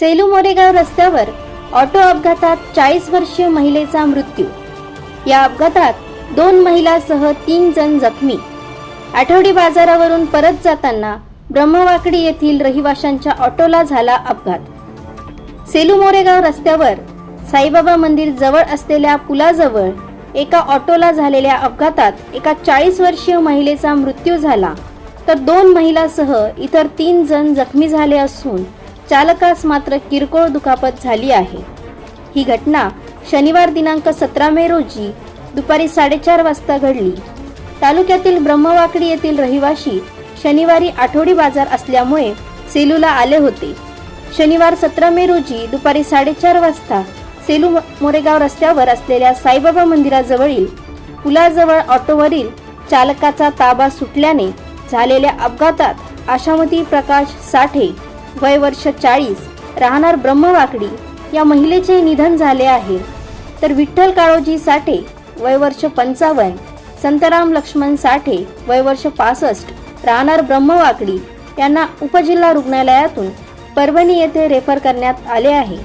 सेलू मोरेगाव रस्त्यावर ऑटो अपघातात चाळीस वर्षीय महिलेचा मृत्यू. या अपघातात दोन महिलासह तीन जण जखमी. आठवडी बाजारावरून परत जाताना ब्रह्मवाकडी येथील रहिवाशांच्या ऑटोला झाला अपघात. सेलू मोरेगाव रस्त्यावर साईबाबा मंदिर जवळ असलेल्या पुलाजवळ एका ऑटोला झालेल्या अपघातात एका चाळीस वर्षीय महिलेचा मृत्यू झाला. तर दोन महिलासह इतर तीन जण जखमी झाले असून चालकास मात्र किरकोळ दुखापत झाली आहे. ही घटना शनिवार दिनांक सतरा मे रोजी दुपारी साडेचार वाजता घडली. तालुक्यातील ब्रह्मवाकडी येथील रहिवाशी शनिवारी आठवडी बाजार असल्यामुळे सेलूला आले होते. शनिवार सतरा मे रोजी दुपारी साडेचार वाजता सेलू मोरेगाव रस्त्यावर असलेल्या साईबाबा मंदिराजवळील पुलाजवळ ऑटोवरील चालकाचा ताबा सुटल्याने झालेल्या अपघातात आशामती प्रकाश साठे वय वर्ष चाळीस राहणार ब्रह्मवाकडी या महिलेचे निधन झाले आहे. तर विठ्ठल काळोजी साठे वय वर्ष पंचावन्न संतराम लक्ष्मण साठे वय वर्ष पासष्ट राहणार ब्रह्मवाकडी यांना उपजिल्हा रुग्णालयातून परभणी येथे रेफर करण्यात आले आहे.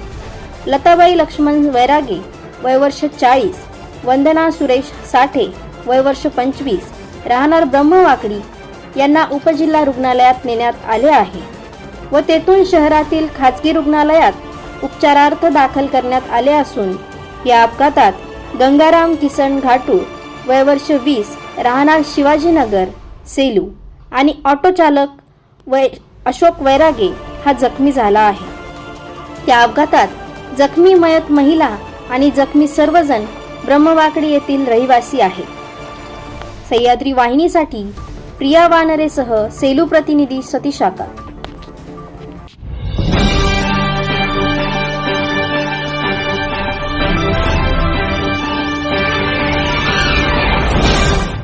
लताबाई लक्ष्मण वैरागे वय वर्ष चाळीस वंदना सुरेश साठे वय वर्ष पंचवीस राहणार ब्रह्मवाकडी यांना उपजिल्हा रुग्णालयात नेण्यात आले आहे. व तेथून शहरातील खाजगी रुग्णालयात उपचारार्थ दाखल करण्यात आले असून या अपघातात गंगाराम किसन घाटू वयवर्ष वीस राहणार शिवाजीनगर सेलू आणि ऑटो चालक वै अशोक वैरागे हा जखमी झाला आहे. त्या अपघातात जखमी मयत महिला आणि जखमी सर्वजण ब्रह्मवाकडी येथील रहिवासी आहेत. सह्याद्री वाहिनीसाठी प्रिया वानरेसह सेलू प्रतिनिधी सतीश